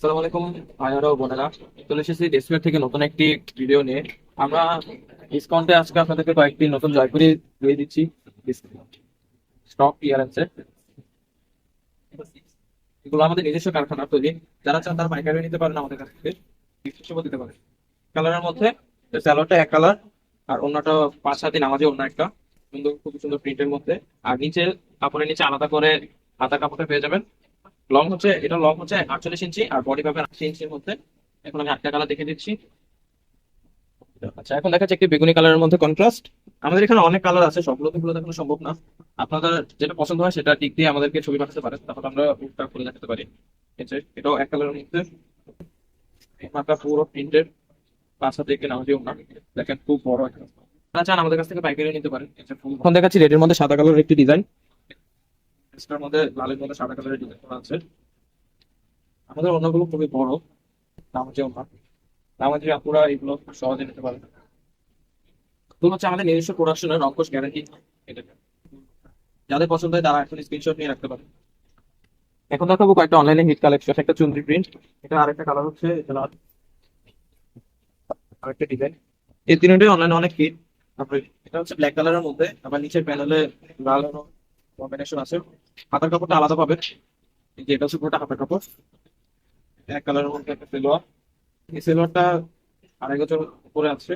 আসসালামু আলাইকুম ভাইয়ারা ও বোনেরা। চলে এসেছি ডেসপ্লে থেকে নতুন একটি ভিডিও নিয়ে। আমরা ডিসকাউন্টে আজকে আপনাদেরকে কয়েকটি নতুন জয়পুরি দিয়ে দিচ্ছি। স্টক ক্লিয়ারেন্সে এগুলো আমাদের নিজস্ব কারখানা তৈরি। যারা চান তারা পাইকারি নিতে পারেন আমাদের কাছ থেকে। হিসেবেও দিতে পারেন। কালারের মধ্যে স্যালোটা এক কালার আর অন্যটা পাঁচ সাত দিন আমাদের অন্য একটা। সুন্দর খুব সুন্দর প্রিন্টের মধ্যে। আর নিচে, কাপড়ের নিচে আলাদা করে হাতা কাপড়টা পেয়ে যাবেন। লং হচ্ছে, এটা লং হচ্ছে আটচল্লিশ ইঞ্চি, আর বডি পাবেন আশি ইঞ্চির মধ্যে। এখন আমি আটটা কালার দেখে দিচ্ছি। আচ্ছা এখন দেখাচ্ছে একটি বেগুনি কালারের মধ্যে কন্ট্রাস্ট আমাদের এখানে অনেক কালার আছে, সবগুলো তো দেখানো সম্ভব না। আপনাদের যেটা পছন্দ হয় সেটা টিক দিয়ে আমাদেরকে ছবি পাঠাতে পারেন, তারপর আমরা বুকটা খুলে দেখাতে পারি। এটাও এক কালারের মধ্যে। মাথা পুরো পাঁচ হাতে একটি নাম দিও না। দেখেন খুব বড় একটা। চান আমাদের কাছ থেকে পাইকারি নিতে পারেন। এখন দেখাচ্ছি রেডের মধ্যে সাদা কালারের একটি ডিজাইন এটার মধ্যে লালের মধ্যে সাদা কালারের ডিজাইন করা আছে আমাদের অন্যগুলো খুবই বড় নামাজি ওনা নামাজি আপুরা এগুলো সহজে নিতে পারে এগুলো হচ্ছে আমাদের নিজস্ব প্রোডাকশনের রঙ্কশ গ্যারান্টি এটা যাদের পছন্দ হয় তারা এখন স্ক্রিনশট নিয়ে রাখতে পারে এখন দেখাবো কয়েকটা অনলাইনে হিট কালেকশন একটা চুনরি প্রিন্ট এটা আরেকটা কালার হচ্ছে এটা আরেকটা ডিজাইন এই তিনটাই অনলাইনে অনেক হিট তারপরে এটা হচ্ছে ব্ল্যাক কালারের মধ্যে, আবার নিচের প্যানেলে লাল কম্বিনেশন আছে। হাতার কাপড়টা আলাদা পাবেন যে এটা হচ্ছে পুরোটা হাতার কাপড়। এক কালারের মধ্যে একটা সেলোয়ার এই সেলোয়ারটা আড়াই বছর উপরে আছে।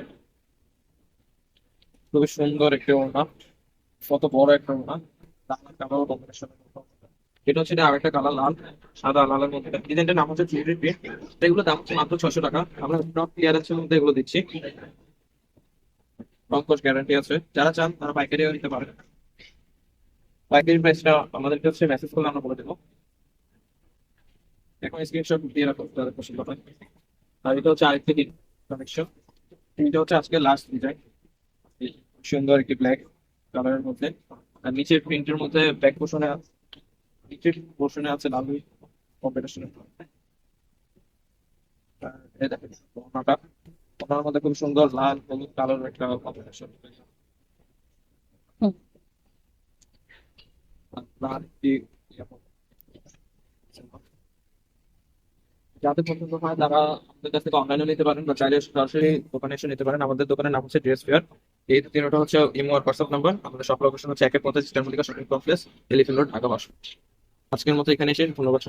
খুবই সুন্দর একটা ওড়না। কত বড় একটা ওড়না। কালার কম্বিনেশন এটা হচ্ছে এটা আরেকটা কালার লাল। সাদা লালের মধ্যে। ডিজাইনটার নাম হচ্ছে চুরি প্রিন্ট এগুলো দাম হচ্ছে মাত্র ছশো টাকা। আমরা স্টক ক্লিয়ারেন্সের মধ্যে এগুলো দিচ্ছি। রংকশ গ্যারান্টি আছে। যারা চান তারা পাইকারিও নিতে পারেন। পাইকারি প্রাইসটা আমাদেরকে হচ্ছে মেসেজ করলে আমরা বলে দেবো। এখন স্ক্রিনশট দিয়ে রাখো তাদের পছন্দ হয় আর এটা হচ্ছে আরেকটি কানেকশন এটা হচ্ছে আজকে লাস্ট ডিজাইন সুন্দর একটি ব্ল্যাক কালারের মধ্যে। আর নিচের প্রিন্টের মধ্যে ব্যাক পোর্শনে নিচের পোর্শনে আছে লাল ওনাটা ওনার মধ্যে খুব সুন্দর লাল, হলুদ কালার একটা একটি যাদের পছন্দ হয় তারা আমাদের কাছ থেকে অনলাইনে নিতে পারেন বা চাইলে সরাসরি দোকানে এসে নিতে পারেন। আমাদের দোকানের নাম হচ্ছে ড্রেস ফেয়ার এই তিনটা হচ্ছে ইমো আর হোয়াটসঅ্যাপ নাম্বার আমাদের সব লোকেশন হচ্ছে একের পঞ্চাশ Eastern Mallika shopping complex elephant road Dhaka বাস আজকের মতো এখানে এসে ধন্যবাদ।